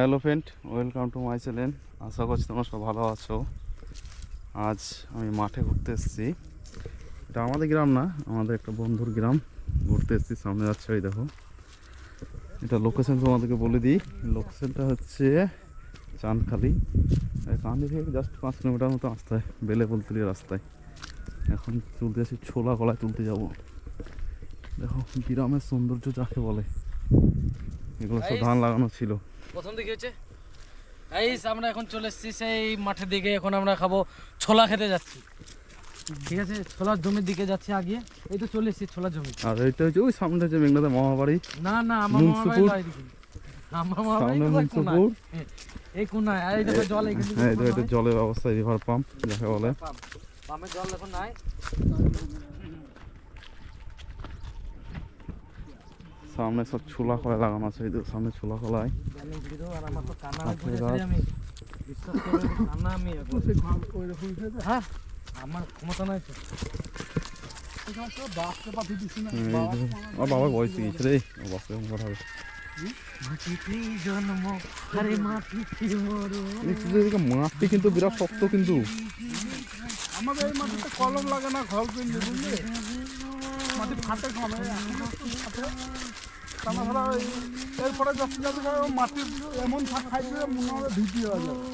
Hello friend welcome to my channel. আশা করছি তোমরা সব ভালো আছো। আজ আমি মাঠে ঘুরতে এসেছি। এটা আমাদের গ্রাম না আমাদের একটা বন্ধুর গ্রাম। ঘুরতে এসেছি সামনে যাচ্ছে ওই দেখো। এটা লোকেশন তোমাদেরকে বলে দিই। লোকেশনটা হচ্ছে চাঁদখালি কান্দি থেকে জাস্ট পাঁচ কিলোমিটার মতো রাস্তায় বেলে বলতুলি রাস্তায়। এখন তুলতে আসি ছোলা কলায় তুলতে যাব। দেখো গ্রামের সৌন্দর্য যাকে বলে এগুলো সব ধান লাগানো ছিল। প্রথম দিকে হচ্ছে? গাইস আমরা এখন চলে এসেছি সেই মাঠের দিকে এখন আমরা খাব ছোলা খেতে যাচ্ছি। ঠিক আছে? ছোলার জমির দিকে যাচ্ছি আগে। এই তো চলে এসেছি ছোলার জমি। আর এটা হচ্ছে ওই সামনে হচ্ছে মেঘনাথের মহাবাড়ি। না না আমার মামা বাড়ি মুন্সিপুর। তো এইদিকে। আমার মামা বাড়ি সামনে কোথায়? মুন্সিপুর। এই কোনায়। আর এই দেখো জল এখান হ্যাঁ এটা জলের ব্যবস্থা রিভার পাম্প যাকে বলে। পাম্প। পাম্পের জল এখন নাই। সামনে সব ছোলা কলায় লাগানো আছে এই সামনে ছোলা কলায় আমার হয়ে ক্ষমতা নাই বাবার বয়স রে বাপরে হবে। মাঠটি কিন্তু বিরাট শক্ত কিন্তু। আমাদের এই মাটিতে কলম লাগে না ঘর বুঝলি? মাটি ফাটে কমে তাছাড়া ওই এরপরে যত যাবে মাটি এমন ফাট খাইবে মনে হবে ভিটি হয়ে যাবে।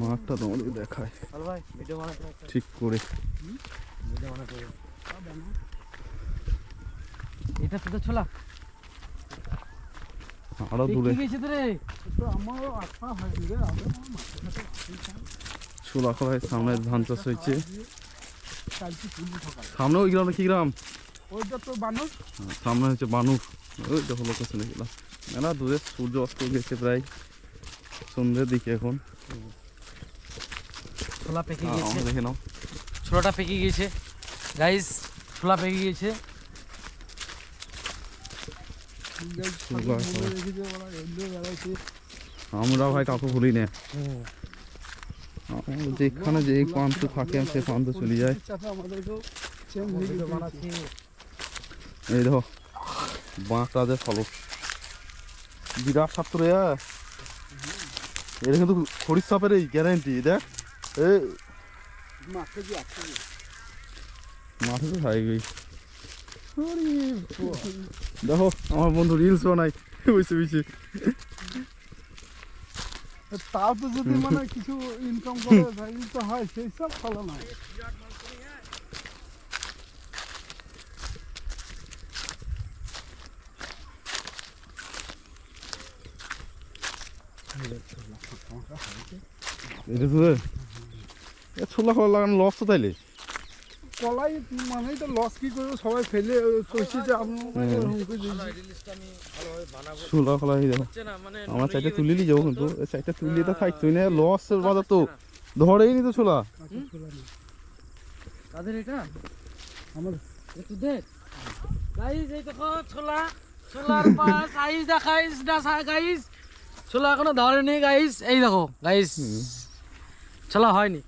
মাঠটা তোমাদের দেখায়। ভাই ভিডিও ঠিক করে। ভিডিও বানাতে এটা তো ছোলা। আরও দূরে। সামনে ধান চাষ হয়েছে সামনে ওই গ্রামে কি গ্রাম? ওইটা তো মানুষ সামনে হচ্ছে বানুর। ওই দেখো লোকেশনে গেলাম। মেলা দূরে সূর্য অস্ত গেছে প্রায় সন্ধ্যের দিকে এখন। ছোলা পেকে গেছে। আমরা দেখে নাও। ছোলাটা পেকে গেছে। গাইস ছোলা পেকে বেড়াইছে। আমরা ভাই কাউকে ভুলি না আমরা যেখানে যে প্রান্ত থাকে সে প্রান্ত চলে যায় আমাদেরকেও চেঞ্জ হয়ে ভিডিও গেছে বানাচ্ছি এই দেখো বাঁকটা যে ফলো বিরাট ছাত্র এটা কিন্তু খরিদ সাপের এই গ্যারেন্টি দেখ। মাঠে তো খাই গই দেখো আমার বন্ধু রিলস বানাই বসে বসে। তাও তো যদি মানে কিছু ইনকাম করে তো হয় সেই সব ফলো না এটা তো এ ছোলা খাওয়া লাগানো লস তো তাইলে। কলাই মানেই তো লস কি করবে? সবাই ফেলে কইছে যে আপনি হুমকি দিয়েছে। রিলিজটা আমি ভালোভাবে বানাবো। ছোলা দেখো হচ্ছে না মানে আমার চাইটা তুলে নিয়ে যাব কিন্তু চাইটা তুলে তো থাকতোই না লসের বাজার তো ধরেই নি তো ছোলা। কাদের এটা? আমার একটু দেখ। গাইস এই দেখো ছোলা ছোলার পাশ আইস দেখাইস না গাইস ছোলা এখনও ধরেনি গাইস এই দেখো গাইস ছোলা হয়নি।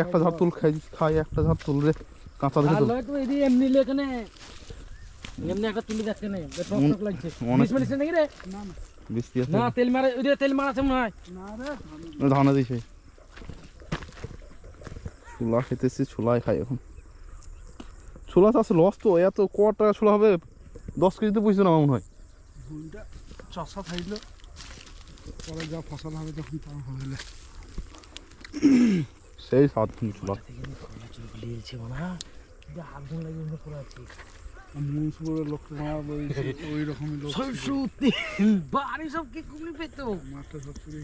একটা তুল খাই খাই একটা তুল রে। কাঁচা দেখে তুল। তো এদি এমনি লেখানে এমনি একটা তুলি দেখতে নেই টক টক লাগছে। অনেক- বিষ নাকি রে? না না। বৃষ্টি আছে। না তেল মারা ওই যে তেল মারাছে মনে হয়। না রে ধানে দিছে। ছোলা খেতেছি ছোলাই খাই এখন। ছোলা চাষে লস তো এত ক টাকা ছোলা হবে? দশ কেজিতে বুঝছ না মনে হয়। চষা থাকল পরে যা ফসল হবে তখন তা হবে সেই সাত দিন ছোলা লিয়েছে হাত ধুন লাগে ওখানে পড়ে আছে লোক ওই রকমই লোক তিন বাড়ি সব কি কমে পেতো মাঠটা সব চুরি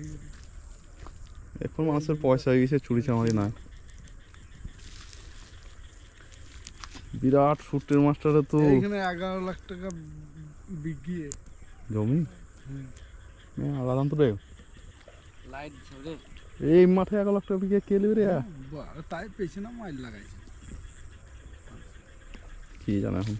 এখন মানুষের পয়সা হয়ে গেছে চুরি চামারি নাই। বিরাট সুটের মাস্টারে তো এখানে এগারো লাখ টাকা বিঘিয়ে জমি? আলাদাম তো রে লাইট রে এই মাঠে এক লাখ টাকা বিঘে কে নেবে রে। বা- তাই মাইল লাগাইছে। কি জানা এখন।